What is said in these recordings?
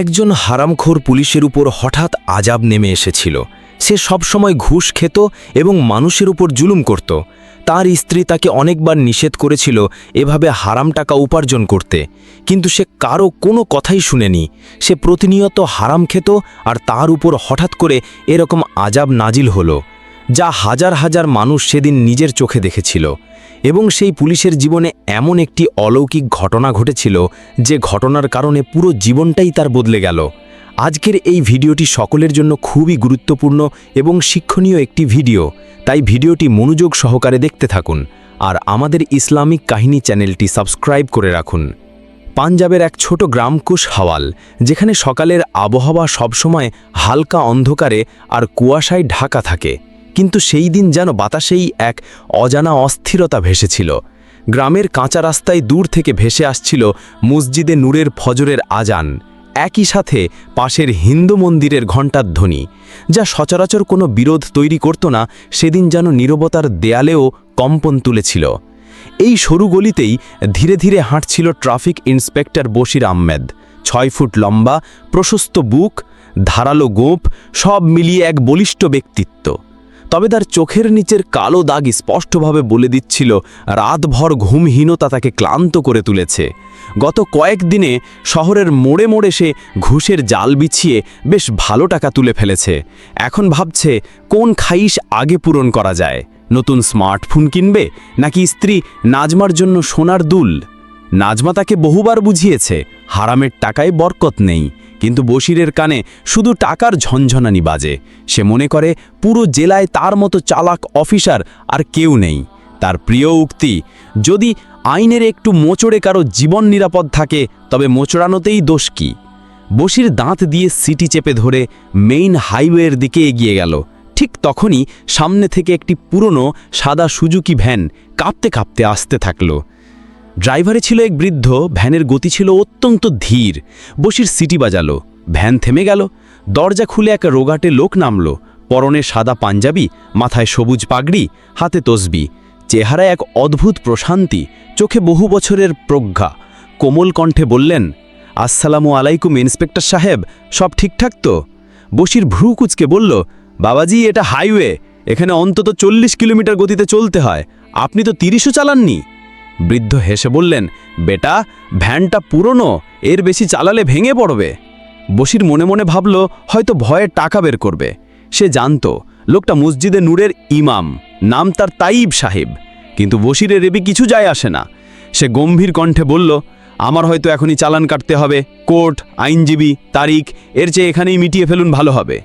একজন হারামখোর পুলিশের উপর হঠাৎ আজাব নেমে এসেছিল। সে সবসময় ঘুষ খেত এবং মানুষের উপর জুলুম করত। তার স্ত্রী তাকে অনেকবার নিষেধ করেছিল এভাবে হারাম টাকা উপার্জন করতে। কিন্তু সে কারও কোনো কথাই শুনেনি। সে প্রতিনিয়ত হারাম খেত আর তার উপর হঠাৎ করে এরকম আজাব নাজিল হলো, যা হাজার হাজার মানুষ সেদিন নিজের চোখে দেখেছিল। এবং সেই পুলিশের জীবনে এমন একটি অলৌকিক ঘটনা ঘটেছিল যে ঘটনার কারণে পুরো জীবনটাই তার বদলে গেল। আজকের এই ভিডিওটি সকলের জন্য খুবই গুরুত্বপূর্ণ এবং শিক্ষণীয় একটি ভিডিও, তাই ভিডিওটি মনোযোগ সহকারে দেখতে থাকুন আর আমাদের ইসলামিক কাহিনী চ্যানেলটি সাবস্ক্রাইব করে রাখুন। পাঞ্জাবের এক ছোট গ্রাম কুশ হাওয়াল, যেখানে সকালের আবহাওয়া সবসময় হালকা অন্ধকারে আর কুয়াশায় ঢাকা থাকে। কিন্তু সেই দিন যেন বাতাসেই এক অজানা অস্থিরতা ভেসেছিল। গ্রামের কাঁচা রাস্তায় দূর থেকে ভেসে আসছিল মসজিদে নূরের ফজরের আজান। একই সাথে পাশের হিন্দু মন্দিরের ঘণ্টার ধ্বনি যা সচরাচর কোনো বিরোধ তৈরি করত না, সেদিন যেন নীরবতার দেয়ালেও কম্পন তুলেছিল। এই সরু গলিতেই ধীরে ধীরে হাঁটছিল ট্রাফিক ইন্সপেক্টর বশির আহমেদ। ছয় ফুট লম্বা, প্রশস্ত বুক, ধারালো গোপ সব মিলিয়ে এক বলিষ্ঠ ব্যক্তিত্ব। তবে তার চোখের নিচের কালো দাগ স্পষ্টভাবে বলে দিচ্ছিল, রাতভর ঘুমহীনতা তাকে ক্লান্ত করে তুলেছে। গত কয়েকদিনে শহরের মোড়ে মোড়ে সে ঘুষের জাল বিছিয়ে বেশ ভালো টাকা তুলে ফেলেছে। এখন ভাবছে, কোন খাইশ আগে পূরণ করা যায়? নতুন স্মার্টফোন কিনবে, নাকি স্ত্রী নাজমার জন্য সোনার দুল? নাজমা তাকে বহুবার বুঝিয়েছে, হারামের টাকায় বরকত নেই। কিন্তু বশিরের কানে শুধু টাকার ঝনঝনানি বাজে। সে মনে করে, পুরো জেলায় তার মতো চালাক অফিসার আর কেউ নেই। তার প্রিয় উক্তি, যদি আইনের একটু মোচড়ে কারও জীবন নিরাপদ থাকে, তবে মোচড়ানোতেই দোষ কি? বসির দাঁত দিয়ে সিটি চেপে ধরে মেইন হাইওয়ের দিকে এগিয়ে গেল। ঠিক তখনই সামনে থেকে একটি পুরনো সাদা সুজুকি ভ্যান কাঁপতে কাঁপতে আসতে থাকল। ড্রাইভারে ছিল এক বৃদ্ধ, ভ্যানের গতি ছিল অত্যন্ত ধীর। বসির সিটি বাজালো, ভ্যান থেমে গেল, দরজা খুলে এক রোগাটে লোক নামল, পরনে সাদা পাঞ্জাবি, মাথায় সবুজ পাগড়ি, হাতে তসবি। চেহারায় এক অদ্ভুত প্রশান্তি, চোখে বহু বছরের প্রজ্ঞা। কোমল কণ্ঠে বললেন, আসসালামু আলাইকুম, ইন্সপেক্টর সাহেব, সব ঠিকঠাক তো? বসির ভ্রু কুচকে বলল, বাবাজি, এটা হাইওয়ে, এখানে অন্তত চল্লিশ কিলোমিটার গতিতে চলতে হয়। আপনি তো তিরিশও চালাননি? বৃদ্ধ হেসে বললেন, বেটা, ভ্যানটা পুরনো, এর বেশি চালালে ভেঙে পড়বে। বসির মনে মনে ভাবল, হয়তো ভয়ে টাকা বের করবে। সে জানত, লোকটা মসজিদে নূরের ইমাম, নাম তার তাইব সাহেব। কিন্তু বসিরের রেবি কিছু যায় আসে না। সে গম্ভীর কণ্ঠে বলল, আমার হয়তো এখনই চালান কাটতে হবে, কোর্ট, আইনজীবী, তারিখ, এর চেয়ে এখানেই মিটিয়ে ফেলুন, ভালো হবে।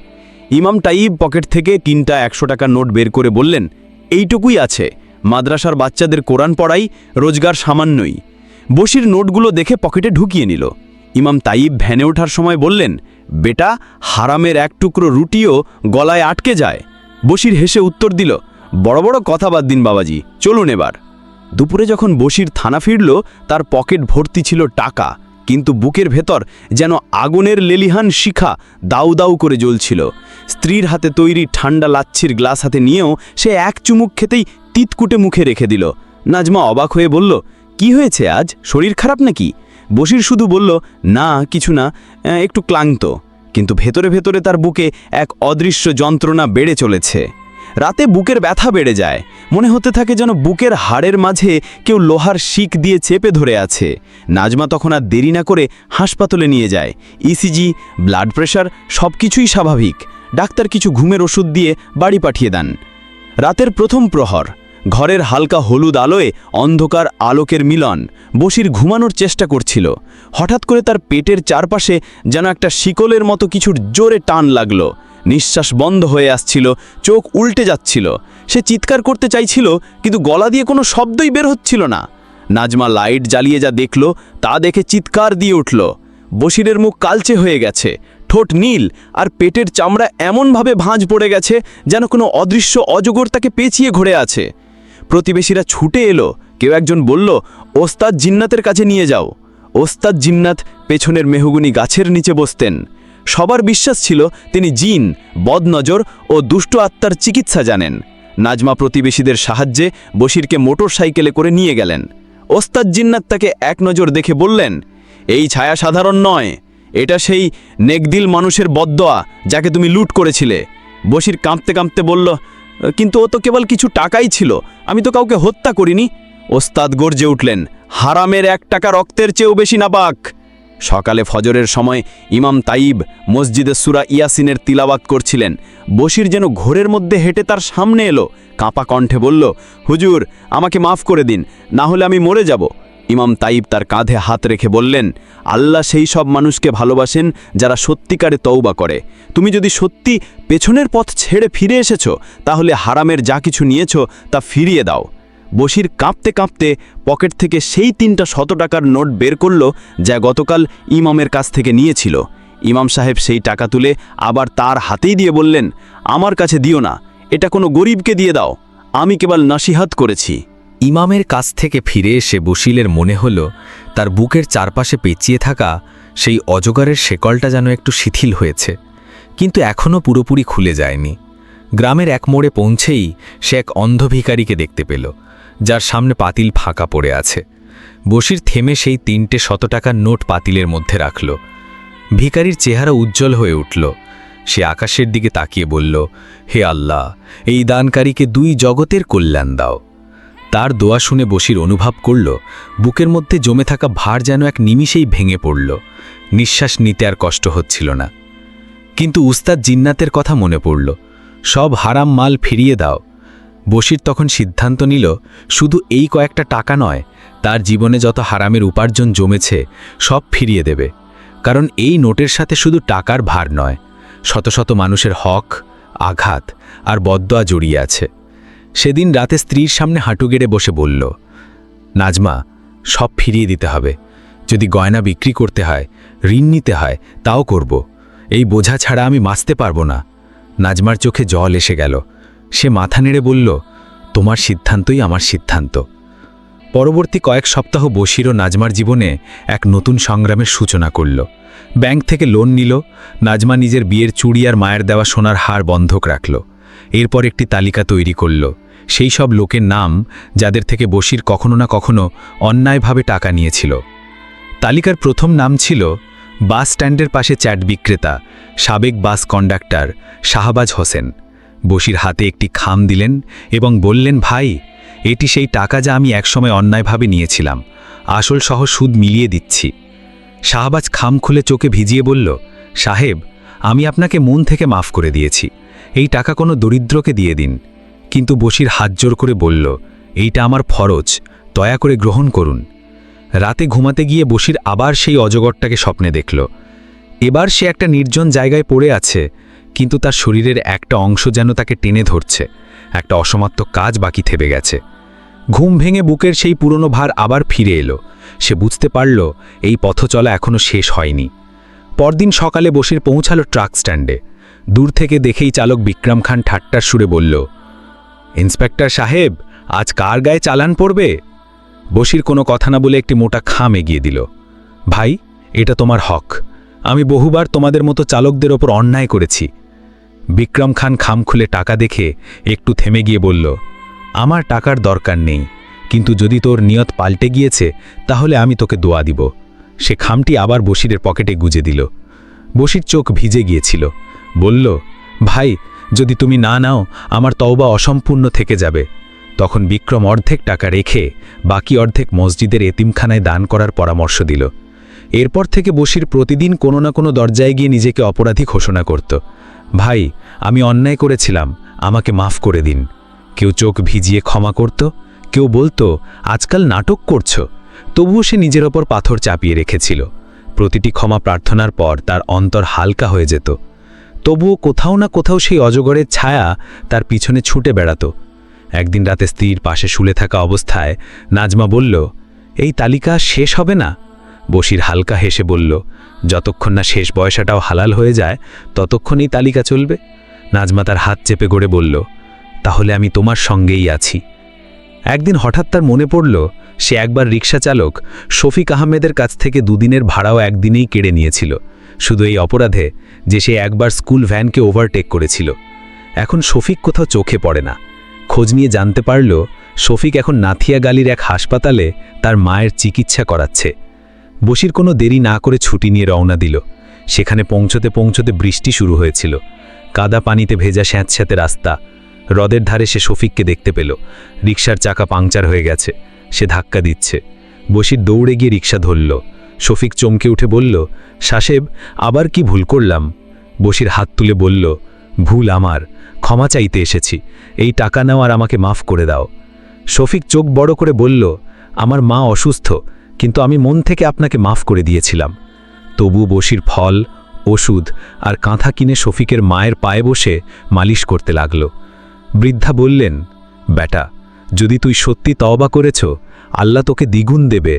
ইমাম তাইব পকেট থেকে তিনটা একশো টাকার নোট বের করে বললেন, এইটুকুই আছে। মাদ্রাসার বাচ্চাদের কোরআন পড়াই রোজগার সামান্যই। বসির নোটগুলো দেখে পকেটে ঢুকিয়ে নিল। ইমাম তাইব ভ্যানে ওঠার সময় বললেন, বেটা, হারামের এক টুকরো রুটিও গলায় আটকে যায়। বসির হেসে উত্তর দিল, বড় বড় কথা বাদ দিন বাবাজি, চলুন এবার। দুপুরে যখন বসির থানা ফিরল, তার পকেট ভর্তি ছিল টাকা, কিন্তু বুকের ভেতর যেন আগুনের লেলিহান শিখা দাউ দাউ করে জ্বলছিল। স্ত্রীর হাতে তৈরি ঠান্ডা লাচ্ছির গ্লাস হাতে নিয়েও সে এক চুমুক খেতেই তিতকুটে মুখে রেখে দিল। নাজমা অবাক হয়ে বলল, কি হয়েছে আজ? শরীর খারাপ নাকি? বসির শুধু বলল, না, কিছু না একটু ক্লান্ত। কিন্তু ভেতরে ভেতরে তার বুকে এক অদৃশ্য যন্ত্রণা বেড়ে চলেছে। রাতে বুকের ব্যথা বেড়ে যায়। মনে হতে থাকে যেন বুকের হাড়ের মাঝে কেউ লোহার শিক দিয়ে চেপে ধরে আছে। নাজমা তখন আর দেরি না করে হাসপাতালে নিয়ে যায়। ইসিজি, ব্লাড প্রেশার সব কিছুই স্বাভাবিক। ডাক্তার কিছু ঘুমের ওষুধ দিয়ে বাড়ি পাঠিয়ে দেন। রাতের প্রথম প্রহর। ঘরের হালকা হলুদ আলোয় অন্ধকার আলোকের মিলন। বসির ঘুমানোর চেষ্টা করছিল। হঠাৎ করে তার পেটের চারপাশে যেন একটা শিকলের মতো কিছুর জোরে টান লাগল। নিঃশ্বাস বন্ধ হয়ে আসছিল, চোখ উল্টে যাচ্ছিল। সে চিৎকার করতে চাইছিল, কিন্তু গলা দিয়ে কোনো শব্দই বের হচ্ছিল না। নাজমা লাইট জ্বালিয়ে যা দেখল, তা দেখে চিৎকার দিয়ে উঠল। বসিরের মুখ কালচে হয়ে গেছে, ঠোঁট নীল, আর পেটের চামড়া এমনভাবে ভাঁজ পড়ে গেছে যেন কোনো অদৃশ্য অজগর তাকে পেঁচিয়ে ঘুরে আছে। প্রতিবেশীরা ছুটে এলো। কেউ একজন বলল, ওস্তাদ জিন্নাতের কাছে নিয়ে যাও। ওস্তাদ জিন্নাত পেছনের মেহগুনি গাছের নিচে বসতেন। সবার বিশ্বাস ছিল তিনি জিন, বদনজর ও দুষ্ট আত্মার চিকিৎসা জানেন। নাজমা প্রতিবেশীদের সাহায্যে বশিরকে মোটর সাইকেলে করে নিয়ে গেলেন। ওস্তাদ জিন্নাত তাকে এক নজর দেখে বললেন, এই ছায়া সাধারণ নয়। এটা সেই নেকদিল মানুষের বদদোয়া যাকে তুমি লুট করেছিলে। বসির কাঁপতে কাঁপতে বলল, কিন্তু ও তো কেবল কিছু টাকাই ছিল। আমি তো কাউকে হত্যা করিনি। ওস্তাদ গর্জে উঠলেন, হারামের এক টাকা রক্তের চেয়েও বেশি নাপাক। সকালে ফজরের সময় ইমাম তাইব মসজিদে সুরা ইয়াসিনের তিলাবাত করছিলেন। বসির যেন ঘোরের মধ্যে হেঁটে তার সামনে এলো। কাঁপা কণ্ঠে বলল, হুজুর, আমাকে মাফ করে দিন, না হলে আমি মরে যাব। ইমাম তাইব তার কাঁধে হাত রেখে বললেন, আল্লাহ সেই সব মানুষকে ভালোবাসেন যারা সত্যিকারে তৌবা করে। তুমি যদি সত্যি পেছনের পথ ছেড়ে ফিরে এসেছ, তাহলে হারামের যা কিছু নিয়েছো তা ফিরিয়ে দাও। বশির কাঁপতে কাঁপতে পকেট থেকে সেই তিনটা শত টাকার নোট বের করল যা গতকাল ইমামের কাছ থেকে নিয়েছিল। ইমাম সাহেব সেই টাকা তুলে আবার তার হাতেই দিয়ে বললেন, আমার কাছে দিও না, এটা কোনো গরিবকে দিয়ে দাও, আমি কেবল নাসিহাত করেছি। ইমামের কাছ থেকে ফিরে এসে বসিলের মনে হল, তার বুকের চারপাশে পেঁচিয়ে থাকা সেই অজগরের শেকলটা যেন একটু শিথিল হয়েছে, কিন্তু এখনও পুরোপুরি খুলে যায়নি। গ্রামের এক মোড়ে পৌঁছেই সে এক অন্ধ ভিখারিকে দেখতে পেল, যার সামনে পাতিল ফাঁকা পড়ে আছে। বসির থেমে সেই তিনটে শত টাকার নোট পাতিলের মধ্যে রাখল। ভিখারির চেহারা উজ্জ্বল হয়ে উঠল। সে আকাশের দিকে তাকিয়ে বলল, হে আল্লাহ, এই দানকারীকে দুই জগতের কল্যাণ দাও। তার দোয়া শুনে বসির অনুভব করল, বুকের মধ্যে জমে থাকা ভার যেন এক নিমিষেই ভেঙে পড়ল। নিঃশ্বাস নিতে আর কষ্ট হচ্ছিল না। কিন্তু উস্তাদ জিন্নাতের কথা মনে পড়ল, সব হারাম মাল ফিরিয়ে দাও। বসির তখন সিদ্ধান্ত নিল, শুধু এই কয়েকটা টাকা নয়, তার জীবনে যত হারামের উপার্জন জমেছে, সব ফিরিয়ে দেবে। কারণ এই নোটের সাথে শুধু টাকার ভার নয়, শত শত মানুষের হক, আঘাত আর বদদোয়া জড়িয়ে আছে। সেদিন রাতে স্ত্রীর সামনে হাঁটু গেড়ে বসে বলল, নাজমা, সব ফিরিয়ে দিতে হবে। যদি গয়না বিক্রি করতে হয়, ঋণ নিতে হয়, তাও করব। এই বোঝা ছাড়া আমি মাসতে পারব না। নাজমার চোখে জল এসে গেল। সে মাথা নেড়ে বলল, তোমার সিদ্ধান্তই আমার সিদ্ধান্ত। পরবর্তী কয়েক সপ্তাহ বসির ও নাজমার জীবনে এক নতুন সংগ্রামের সূচনা করল। ব্যাংক থেকে লোন নিল। নাজমা নিজের বিয়ের চুড়ি আর মায়ের দেওয়া সোনার হার বন্ধক রাখল। এরপর একটি তালিকা তৈরি করল। সেই সব লোকের নাম, যাদের থেকে বসির কখনো না কখনো অন্যায়ভাবে টাকা নিয়েছিল। তালিকার প্রথম নাম ছিল বাস স্ট্যান্ডের পাশে চ্যাট বিক্রেতা, সাবেক বাস কন্ডাক্টর শাহবাজ হোসেন। বসির হাতে একটি খাম দিলেন এবং বললেন, ভাই, এটি সেই টাকা যা আমি একসময় অন্যায়ভাবে নিয়েছিলাম। আসল সহ সুদ মিলিয়ে দিচ্ছি। শাহবাজ খাম খুলে চোখে ভিজিয়ে বলল, সাহেব, আমি আপনাকে মন থেকে মাফ করে দিয়েছি। এই টাকা কোনো দরিদ্রকে দিয়ে দিন। কিন্তু বসির হাত জোর করে বলল, এইটা আমার ফরজ, দয়া করে গ্রহণ করুন। রাতে ঘুমাতে গিয়ে বসির আবার সেই অজগরটাকে স্বপ্নে দেখল। এবার সে একটা নির্জন জায়গায় পড়ে আছে, কিন্তু তার শরীরের একটা অংশ যেন তাকে টেনে ধরছে। একটা অসমাপ্ত কাজ বাকি থেবে গেছে। ঘুম ভেঙে বুকের সেই পুরনো ভার আবার ফিরে এলো। সে বুঝতে পারল, এই পথ চলা এখনও শেষ হয়নি। পরদিন সকালে বসির পৌঁছালো ট্রাক স্ট্যান্ডে। দূর থেকে দেখেই চালক বিক্রম খান ঠাট্টার সুরে বলল, ইন্সপেক্টর সাহেব, আজ কার গায়ে চালান পড়বে? বসির কোনো কথা না বলে একটি মোটা খাম এগিয়ে দিল, ভাই, এটা তোমার হক। আমি বহুবার তোমাদের মতো চালকদের ওপর অন্যায় করেছি। বিক্রম খান খাম খুলে টাকা দেখে একটু থেমে গিয়ে বলল, আমার টাকার দরকার নেই, কিন্তু যদি তোর নিয়ত পাল্টে গিয়েছে, তাহলে আমি তোকে দোয়া দিব। সে খামটি আবার বসিরের পকেটে গুজে দিল। বসির চোখ ভিজে গিয়েছিল। বলল, ভাই, যদি তুমি না নাও, আমার তওবা অসম্পূর্ণ থেকে যাবে। তখন বিক্রম অর্ধেক টাকা রেখে বাকি অর্ধেক মসজিদের এতিমখানায় দান করার পরামর্শ দিল। এরপর থেকে বসির প্রতিদিন কোনো না কোনো দরজায় গিয়ে নিজেকে অপরাধী ঘোষণা করত। ভাই, আমি অন্যায় করেছিলাম, আমাকে মাফ করে দিন। কেউ চোখ ভিজিয়ে ক্ষমা করত, কেউ বলতো, আজকাল নাটক করছ। তবুও সে নিজের ওপর পাথর চাপিয়ে রেখেছিল। প্রতিটি ক্ষমা প্রার্থনার পর তার অন্তর হালকা হয়ে যেত। তবুও কোথাও না কোথাও সেই অজগরের ছায়া তার পিছনে ছুটে বেড়াত। একদিন রাতে স্ত্রীর পাশে শুলে থাকা অবস্থায় নাজমা বলল, এই তালিকা শেষ হবে না? বসির হালকা হেসে বলল, যতক্ষণ না শেষ বয়সাটাও হালাল হয়ে যায় ততক্ষণ এই তালিকা চলবে। নাজমা তার হাত চেপে গড়ে বলল, তাহলে আমি তোমার সঙ্গেই আছি। একদিন হঠাৎ তার মনে পড়ল, সে একবার রিক্সা চালক শফিক আহমেদের কাছ থেকে দুদিনের ভাড়াও একদিনেই কেড়ে নিয়েছিল। শুধু এই অপরাধে যে সে একবার স্কুল ভ্যানকে ওভারটেক করেছিল। এখন শফিক কোথাও চোখে পড়ে না। খোঁজ নিয়ে জানতে পারল, শফিক এখন নাথিয়া গালির এক হাসপাতালে তার মায়ের চিকিৎসা করাচ্ছে। বসির কোনো দেরি না করে ছুটি নিয়ে রওনা দিল। সেখানে পৌঁছতে পৌঁছতে বৃষ্টি শুরু হয়েছিল। কাদা পানিতে ভেজা স্যাঁতস্যাঁতে রাস্তা। হ্রদের ধারে সে শফিককে দেখতে পেল। রিকশার চাকা পাংচার হয়ে গেছে। সে ধাক্কা দিচ্ছে। বসির দৌড়ে গিয়ে রিকশা ধরল। শফিক চমকে উঠে বলল সাহেব আবার কি ভুল করলাম? বসির হাত তুলে বলল, ভুল আমার, ক্ষমা চাইতে এসেছি। এই টাকা নেওয়ার আমাকে মাফ করে দাও। শফিক চোখ বড় করে বলল, আমার মা অসুস্থ, কিন্তু আমি মন থেকে আপনাকে মাফ করে দিয়েছিলাম। তবু বসির ফল, ওষুধ আর কাঁথা কিনে শফিকের মায়ের পায়ে বসে মালিশ করতে লাগল। বৃদ্ধা বললেন, বেটা, যদি তুই সত্যি তওবা করেছ, আল্লাহ তোকে দ্বিগুণ দেবে।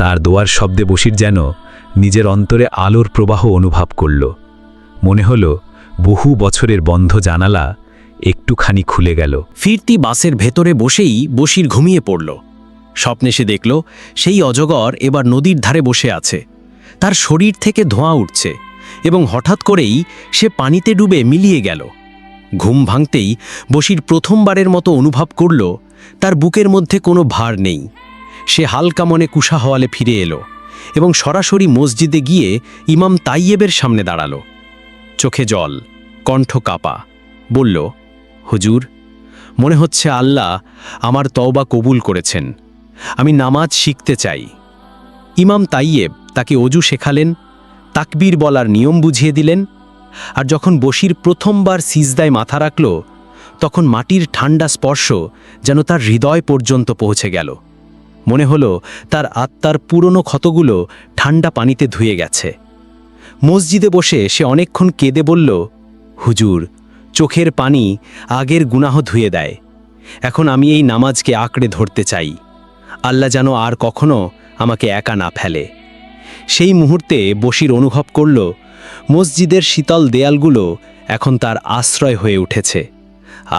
তার দোয়ার শব্দে বসির যেন নিজের অন্তরে আলোর প্রবাহ অনুভব করল। মনে হল, বহু বছরের বন্ধ জানালা একটুখানি খুলে গেল। ফিরতি বাসের ভেতরে বসেই বসির ঘুমিয়ে পড়ল। স্বপ্নে সে দেখল, সেই অজগর এবার নদীর ধারে বসে আছে। তার শরীর থেকে ধোঁয়া উঠছে এবং হঠাৎ করেই সে পানিতে ডুবে মিলিয়ে গেল। ঘুম ভাঙতেই বসির প্রথমবারের মতো অনুভব করল, তার বুকের মধ্যে কোনো ভার নেই। সে হালকা মনে কুশা হওয়ালে ফিরে এলো এবং সরাসরি মসজিদে গিয়ে ইমাম তাইয়েবের সামনে দাঁড়াল। চোখে জল, কণ্ঠ কাপা। বলল, হুজুর, মনে হচ্ছে আল্লাহ আমার তওবা কবুল করেছেন। আমি নামাজ শিখতে চাই। ইমাম তাইয়েব তাকে অজু শেখালেন, তাকবীর বলার নিয়ম বুঝিয়ে দিলেন আর যখন বসির প্রথমবার সিজদায় মাথা রাখল, তখন মাটির ঠান্ডা স্পর্শ যেন তার হৃদয় পর্যন্ত পৌঁছে গেল। মনে হলো তার আত্মার পুরনো ক্ষতগুলো ঠান্ডা পানিতে ধুয়ে গেছে। মসজিদে বসে সে অনেকক্ষণ কেঁদে বলল, হুজুর, চোখের পানি আগের গুনাহ ধুয়ে দেয়। এখন আমি এই নামাজকে আঁকড়ে ধরতে চাই। আল্লাহ যেন আর কখনো আমাকে একা না ফেলে। সেই মুহূর্তে বসির অনুভব করল, মসজিদের শীতল দেয়ালগুলো এখন তার আশ্রয় হয়ে উঠেছে,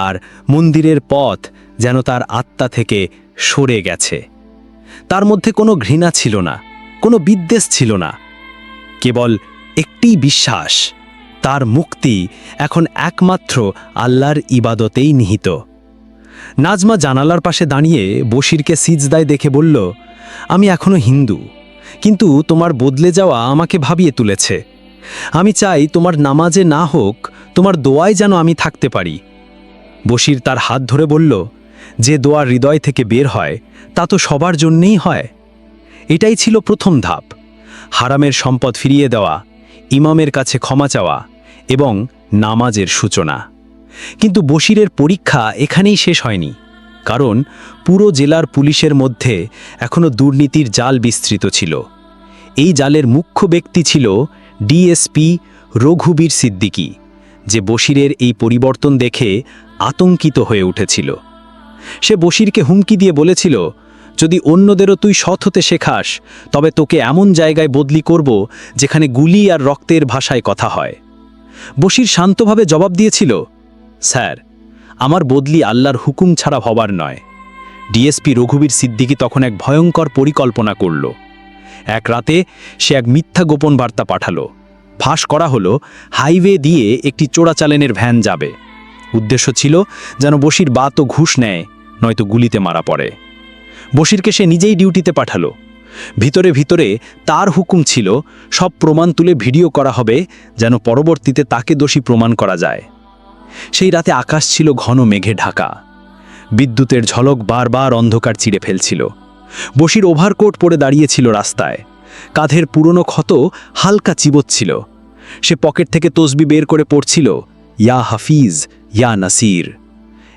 আর মন্দিরের পথ যেন তার আত্মা থেকে সরে গেছে। তার মধ্যে কোনো ঘৃণা ছিল না, কোনো বিদ্বেষ ছিল না। কেবল একটি বিশ্বাস, তার মুক্তি এখন একমাত্র আল্লাহর ইবাদতেই নিহিত। নাজমা জানালার পাশে দাঁড়িয়ে বশিরকে সিজদায় দেখে বলল, আমি এখনও হিন্দু, কিন্তু তোমার বদলে যাওয়া আমাকে ভাবিয়ে তুলেছে। আমি চাই তোমার নামাজে না হোক, তোমার দোয়ায় যেন আমি থাকতে পারি। বশির তার হাত ধরে বলল যে দোয়া হৃদয় থেকে বের হয়, তা তো সবার জন্যেই হয়। এটাই ছিল প্রথম ধাপ। হারামের সম্পদ ফিরিয়ে দেওয়া, ইমামের কাছে ক্ষমা চাওয়া এবং নামাজের সূচনা। কিন্তু বশিরের পরীক্ষা এখানেই শেষ হয়নি, কারণ পুরো জেলার পুলিশের মধ্যে এখনও দুর্নীতির জাল বিস্তৃত ছিল। এই জালের মুখ্য ব্যক্তি ছিল ডিএসপি রঘুবীর সিদ্দিকী, যে বশিরের এই পরিবর্তন দেখে আতঙ্কিত হয়ে উঠেছিল। সে বশিরকে হুমকি দিয়ে বলেছিল, যদি অন্যদেরও তুই সৎ হতে শেখাস, তবে তোকে এমন জায়গায় বদলি করব যেখানে গুলি আর রক্তের ভাষায় কথা হয়। বশির শান্তভাবে জবাব দিয়েছিল, স্যার, আমার বদলি আল্লাহর হুকুম ছাড়া হবার নয়। ডিএসপি রঘুবীর সিদ্দিকি তখন এক ভয়ঙ্কর পরিকল্পনা করল। এক রাতে সে এক মিথ্যা গোপন বার্তা পাঠালো। ফাঁস করা হলো, হাইওয়ে দিয়ে একটি চোরাচালানের ভ্যান যাবে। উদ্দেশ্য ছিল যেন বশির বাত ও ঘুষ নেয়, নয়তো গুলিতে মারা পড়ে। বশিরকে সে নিজেই ডিউটিতে পাঠালো। ভিতরে ভিতরে তার হুকুম ছিল, সব প্রমাণ তুলে ভিডিও করা হবে যেন পরবর্তীতে তাকে দোষী প্রমাণ করা যায়। সেই রাতে আকাশ ছিল ঘন মেঘে ঢাকা। বিদ্যুতের ঝলক বারবার অন্ধকার চিড়ে ফেলছিল। বশির ওভারকোট পরে দাঁড়িয়েছিল রাস্তায়। কাঁধের পুরনো ক্ষত হালকা চিবোচ্ছিল। সে পকেট থেকে তসবি বের করে পড়ছিল, ইয়া হাফিজ ইয়া নাসির।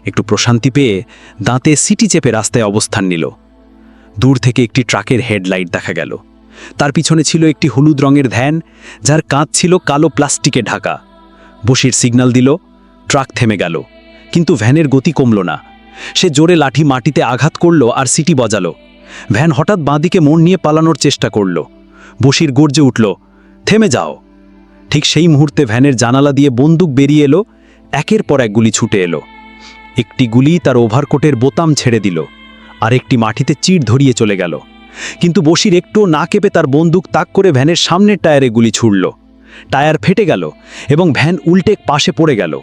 একটু প্রশান্তি পেয়ে দাঁতে সিটি চেপে রাস্তায় অবস্থান নিল। দূর থেকে একটি ট্রাকের হেডলাইট দেখা গেল। তার পিছনে ছিল একটি হলুদ রঙের ভ্যান, যার কাঁধ ছিল কালো প্লাস্টিকে ঢাকা। বসির সিগন্যাল দিল, ট্রাক থেমে গেল। কিন্তু ভ্যানের গতি কমল না। সে জোরে লাঠি মাটিতে আঘাত করল আর সিটি বজালো। ভ্যান হঠাৎ বাঁদিকে মন নিয়ে পালানোর চেষ্টা করল। বসির গর্জে উঠল, থেমে যাও। ঠিক সেই মুহূর্তে ভ্যানের জানালা দিয়ে বন্দুক বেরিয়ে এলো একের পর এক গুলি ছুটে এলো। একটি গুলি তার ওভারকোটের বোতাম ছেড়ে দিল, আর একটি মাটিতে চিড় ধরিয়ে চলে গেল। কিন্তু বসির একটুও না কেঁপে তার বন্দুক তাক করে ভ্যানের সামনের টায়ারে গুলি ছুড়ল। টায়ার ফেটে গেল এবং ভ্যান উল্টে পাশে পড়ে গেল।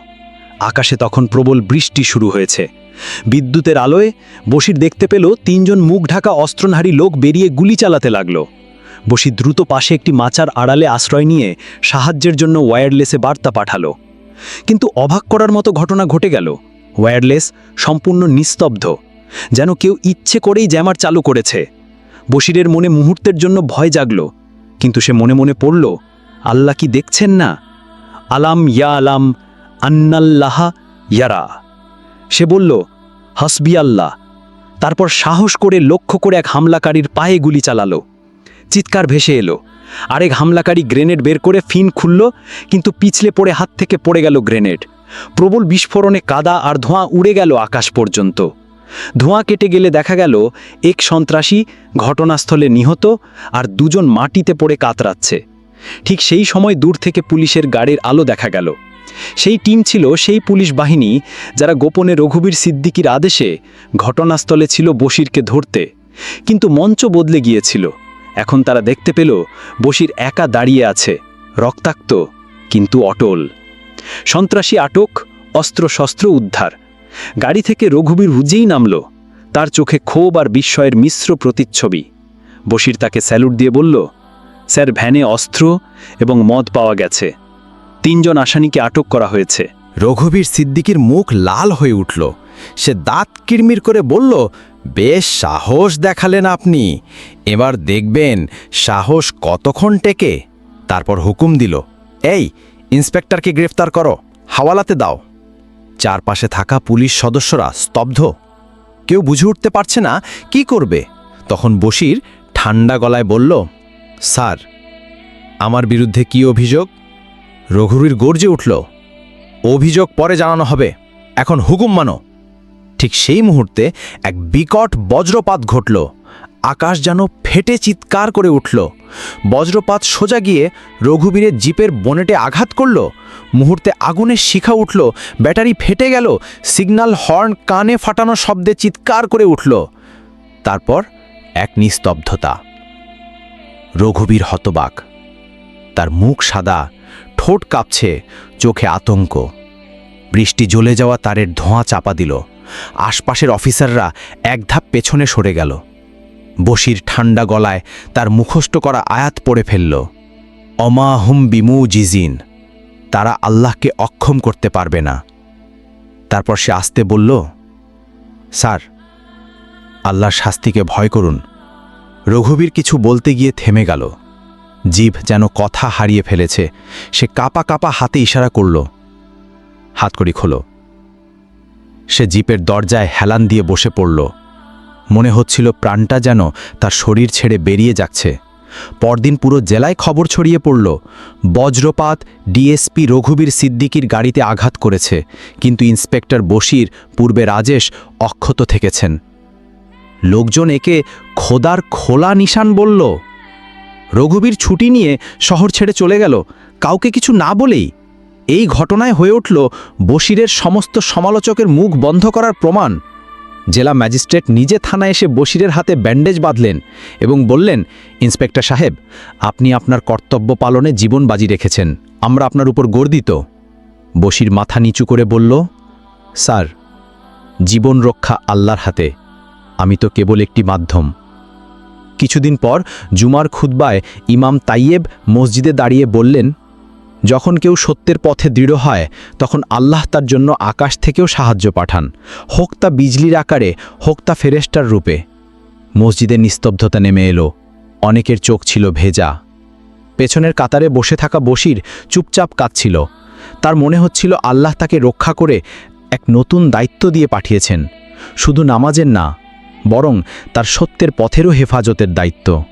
আকাশে তখন প্রবল বৃষ্টি শুরু হয়েছে। বিদ্যুতের আলোয় বসির দেখতে পেল তিনজন মুখ ঢাকা অস্ত্রধারী লোক বেরিয়ে গুলি চালাতে লাগল। বসি দ্রুত পাশে একটি মাচার আড়ালে আশ্রয় নিয়ে সাহায্যের জন্য ওয়্যারলেসে বার্তা পাঠালো। কিন্তু অবাক করার মতো ঘটনা ঘটে গেল। ওয়্যারলেস সম্পূর্ণ নিস্তব্ধ, যেন কেউ ইচ্ছে করেই জ্যামার চালু করেছে। বশিরের মনে মুহূর্তের জন্য ভয় জাগল, কিন্তু সে মনে মনে পড়ল, আল্লাহ কি দেখছেন না? আলাম ইয়া আলাম আন্নাল্লাহা ইয়ারা। সে বলল, হাসবি আল্লাহ। তারপর সাহস করে লক্ষ্য করে এক হামলাকারীর পায়ে গুলি চালালো। চিৎকার ভেসে এলো। আরেক হামলাকারী গ্রেনেড বের করে ফিন খুলল, কিন্তু পিছলে পড়ে হাত থেকে পড়ে গেল গ্রেনেড। প্রবল বিস্ফোরণে কাদা আর ধোঁয়া উড়ে গেল আকাশ পর্যন্ত। ধোঁয়া কেটে গেলে দেখা গেল, এক সন্ত্রাসী ঘটনাস্থলে নিহত আর দুজন মাটিতে পড়ে কাতরাচ্ছে। ঠিক সেই সময় দূর থেকে পুলিশের গাড়ির আলো দেখা গেল। সেই টিম ছিল সেই পুলিশ বাহিনী যারা গোপনে রঘুবীর সিদ্দিকির আদেশে ঘটনাস্থলে ছিল বশিরকে ধরতে, কিন্তু মঞ্চ বদলে গিয়েছিল। এখন তারা দেখতে পেল বসির একা দাঁড়িয়ে আছে, রক্তাক্ত, কিন্তু অটল। সন্ত্রাসী আটক, অস্ত্রশস্ত্র উদ্ধার। গাড়ি থেকে রঘুবীর হুজেই নামল, তার চোখে ক্ষোভ আর বিস্ময়ের মিশ্র প্রতিচ্ছবি। বসির তাকে স্যালুট দিয়ে বলল, স্যার, ভ্যানে অস্ত্র এবং মদ পাওয়া গেছে। তিনজন আসামিকে আটক করা হয়েছে। রঘুবীর সিদ্দিকির মুখ লাল হয়ে উঠল। সে দাঁত কিরমির করে বলল, বেশ সাহস দেখালেন আপনি। এবার দেখবেন সাহস কতক্ষণ টেকে। তারপর হুকুম দিল, এই, ইন্সপেক্টরকে গ্রেফতার করো, হাওয়ালাতে দাও। চারপাশে থাকা পুলিশ সদস্যরা স্তব্ধ। কেউ বুঝে উঠতে পারছে না কি করবে। তখন বশির ঠান্ডা গলায় বলল, স্যার, আমার বিরুদ্ধে কি অভিযোগ? রঘুবীর গর্জে উঠল, অভিযোগ পরে জানানো হবে। এখন হুকুম মানো। ঠিক সেই মুহূর্তে এক বিকট বজ্রপাত ঘটল। আকাশ যেন ফেটে চিৎকার করে উঠল। বজ্রপাত সোজা গিয়ে রঘুবীরের জিপের বনেটে আঘাত করল। মুহূর্তে আগুনের শিখা উঠল, ব্যাটারি ফেটে গেল, সিগন্যাল হর্ন কানে ফাটানো শব্দে চিৎকার করে উঠল। তারপর এক নিস্তব্ধতা। রঘুবীর হতবাক। তার মুখ সাদা, ঠোঁট কাঁপছে, চোখে আতঙ্ক। বৃষ্টি জ্বলে যাওয়া তারের ধোঁয়া চাপা দিল। আশপাশের অফিসাররা এক ধাপ পেছনে সরে গেল। বসির ঠান্ডা গলায় তার মুখস্থ করা আয়াত পড়ে ফেলল, অমাহুম বিমু জিজিন তারা আল্লাহকে অক্ষম করতে পারবে না। তারপর সে আসতে বলল, স্যার, আল্লাহর শাস্তিকে ভয় করুন। রঘুবীর কিছু বলতে গিয়ে থেমে গেল। জিভ যেন কথা হারিয়ে ফেলেছে, সে কাপা কাপা হাতে ইশারা করল হাতকড়ি খোলো। সে জিপের দরজায় হেলান দিয়ে বসে পড়ল। মনে হচ্ছিল প্রাণটা যেন তার শরীর ছেড়ে বেরিয়ে যাচ্ছে। পরদিন পুরো জেলায় খবর ছড়িয়ে পড়ল, বজ্রপাত ডিএসপি রঘুবীর সিদ্দিকির গাড়িতে আঘাত করেছে, কিন্তু ইন্সপেক্টর বশির পূর্বে রাজেশ অক্ষত থেকেছেন। লোকজন একে খোদার খোলা নিশান বলল, রঘুবীর ছুটি নিয়ে শহর ছেড়ে চলে গেল, কাউকে কিছু না বলেই এই ঘটনায় হয়ে উঠল বশিরের সমস্ত সমালোচকের মুখ বন্ধ করার প্রমাণ। জেলা ম্যাজিস্ট্রেট নিজে থানায় এসে বশিরের হাতে ব্যান্ডেজ বাঁধলেন এবং বললেন, ইন্সপেক্টর সাহেব, আপনি আপনার কর্তব্য পালনে জীবন বাজি রেখেছেন। আমরা আপনার উপর গর্দিত বশির মাথা নিচু করে বলল, স্যার, জীবন রক্ষা আল্লাহর হাতে। আমি তো কেবল একটি মাধ্যম। কিছুদিন পর জুমার খুতবায় ইমাম তাইয়েব মসজিদে দাঁড়িয়ে বললেন যখন কেউ সত্যের পথে দৃঢ় হয়, তখন আল্লাহ তার জন্য আকাশ থেকেও সাহায্য পাঠান। হোক তা বিজলির আকারে, হোক তা ফেরেস্টার রূপে। মসজিদে নিস্তব্ধতা নেমে এলো। অনেকের চোখ ছিল ভেজা। পেছনের কাতারে বসে থাকা বসির চুপচাপ কাঁদছিল। তার মনে হচ্ছিল আল্লাহ তাকে রক্ষা করে এক নতুন দায়িত্ব দিয়ে পাঠিয়েছেন। শুধু নামাজের না, বরং তার সত্যের পথেরও হেফাজতের দায়িত্ব।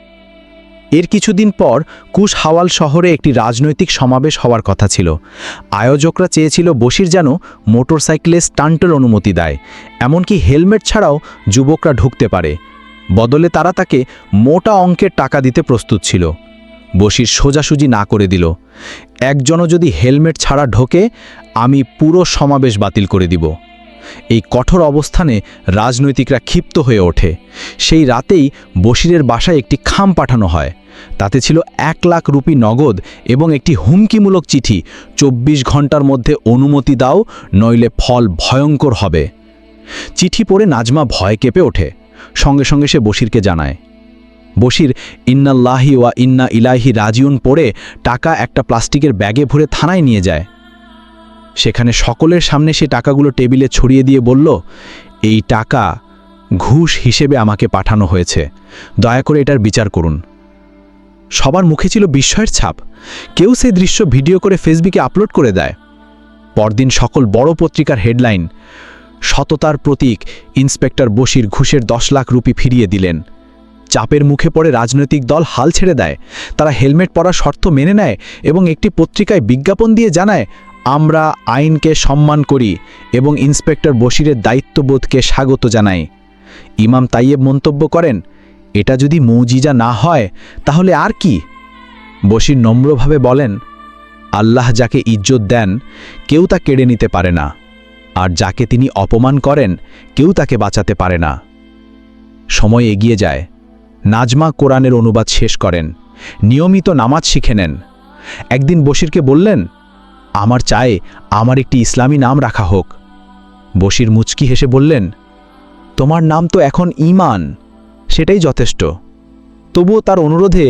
এর কিছুদিন পর কুশ হাওয়াল শহরে একটি রাজনৈতিক সমাবেশ হওয়ার কথা ছিল। আয়োজকরা চেয়েছিল বসির যেন মোটরসাইকেলে স্টান্টের অনুমতি দেয়, এমনকি হেলমেট ছাড়াও যুবকরা ঢুকতে পারে। বদলে তারা তাকে মোটা অঙ্কের টাকা দিতে প্রস্তুত ছিল। বসির সোজাসুজি না করে দিল, একজনও যদি হেলমেট ছাড়া ঢোকে, আমি পুরো সমাবেশ বাতিল করে দিব। এই কঠোর অবস্থানে রাজনৈতিকরা ক্ষিপ্ত হয়ে ওঠে। সেই রাতেই বশিরের বাসায় একটি খাম পাঠানো হয়। তাতে ছিল এক লাখ রুপি নগদ এবং একটি হুমকিমূলক চিঠি। চব্বিশ ঘণ্টার মধ্যে অনুমতি দাও, নইলে ফল ভয়ঙ্কর হবে। চিঠি পড়ে নাজমা ভয় কেঁপে ওঠে। সঙ্গে সঙ্গে সে বশিরকে জানায়, বশির, ইন্নাল্লাহি ওয়া ইন্না ইলাহি রাজিউন পড়ে টাকা একটা প্লাস্টিকের ব্যাগে ভরে থানায় নিয়ে যায়। সেখানে সকলের সামনে সে টাকাগুলো টেবিলে ছড়িয়ে দিয়ে বলল, এই টাকা ঘুষ হিসেবে আমাকে পাঠানো হয়েছে। দয়া করে এটার বিচার করুন। সবার মুখে ছিল বিস্ময়ের ছাপ। কেউ সেই দৃশ্য ভিডিও করে ফেসবুকে আপলোড করে দেয়। পরদিন সকল বড় পত্রিকার হেডলাইন, সততার প্রতীক ইন্সপেক্টর বসির ঘুষের দশ লাখ রুপি ফিরিয়ে দিলেন। চাপের মুখে পড়ে রাজনৈতিক দল হাল ছেড়ে দেয়। তারা হেলমেট পরার শর্ত মেনে নেয় এবং একটি পত্রিকায় বিজ্ঞাপন দিয়ে জানায় আমরা আইনকে সম্মান করি এবং ইন্সপেক্টর বশিরের দায়িত্ববোধকে স্বাগত জানাই। ইমাম তাইয়েব মন্তব্য করেন, এটা যদি মৌজিজা না হয়, তাহলে আর কি? বশির নম্রভাবে বলেন, আল্লাহ যাকে ইজ্জত দেন, কেউ তা কেড়ে নিতে পারে না। আর যাকে তিনি অপমান করেন, কেউ তাকে বাঁচাতে পারে না। সময় এগিয়ে যায়। নাজমা কোরআনের অনুবাদ শেষ করেন। নিয়মিত নামাজ শিখে নেন। একদিন বশিরকে বললেন আমার চায়ে আমার একটি ইসলামী নাম রাখা হোক। বশির মুচকি হেসে বললেন, তোমার নাম তো এখন ইমান সেটাই যথেষ্ট। তবুও তার অনুরোধে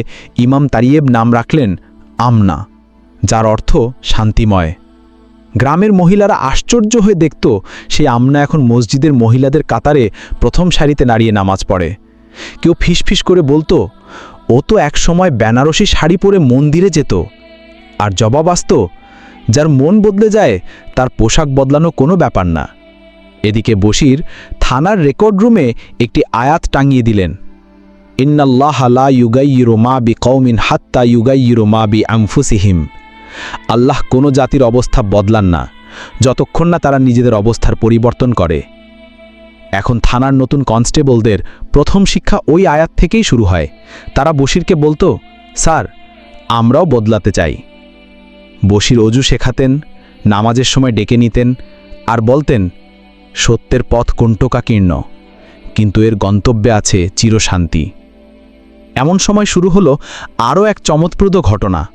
ইমাম তারিয়েব নাম রাখলেন আমনা, যার অর্থ শান্তিময়। গ্রামের মহিলারা আশ্চর্য হয়ে দেখত, সেই আমনা এখন মসজিদের মহিলাদের কাতারে প্রথম সারিতে দাঁড়িয়ে নামাজ পড়ে। কেউ ফিসফিস করে বলতো, ও তো একসময় বেনারসি শাড়ি পরে মন্দিরে যেত, আর জবাব আসত যার মন বদলে যায়, তার পোশাক বদলানো কোনো ব্যাপার না। এদিকে বশির থানার রেকর্ড রুমে একটি আয়াত টাঙিয়ে দিলেন। ইন্নাল্লাহ লা মা বি কওমিন হাত্তা ইউগাইয়িরু মা বি আনফুসিহিম আল্লাহ কোনো জাতির অবস্থা বদলান না, যতক্ষণ না তারা নিজেদের অবস্থার পরিবর্তন করে। এখন থানার নতুন কনস্টেবলদের প্রথম শিক্ষা ওই আয়াত থেকেই শুরু হয়। তারা বশিরকে বলতো, স্যার, আমরাও বদলাতে চাই। বশির অজু শেখাতেন, নামাজের সময় ডেকে নিতেন আর বলতেন, সত্যের পথ কণ্টকাকীর্ণ, কিন্তু এর গন্তব্যে আছে চিরশান্তি। এমন সময় শুরু হলো আরও এক চমৎপ্রদ ঘটনা।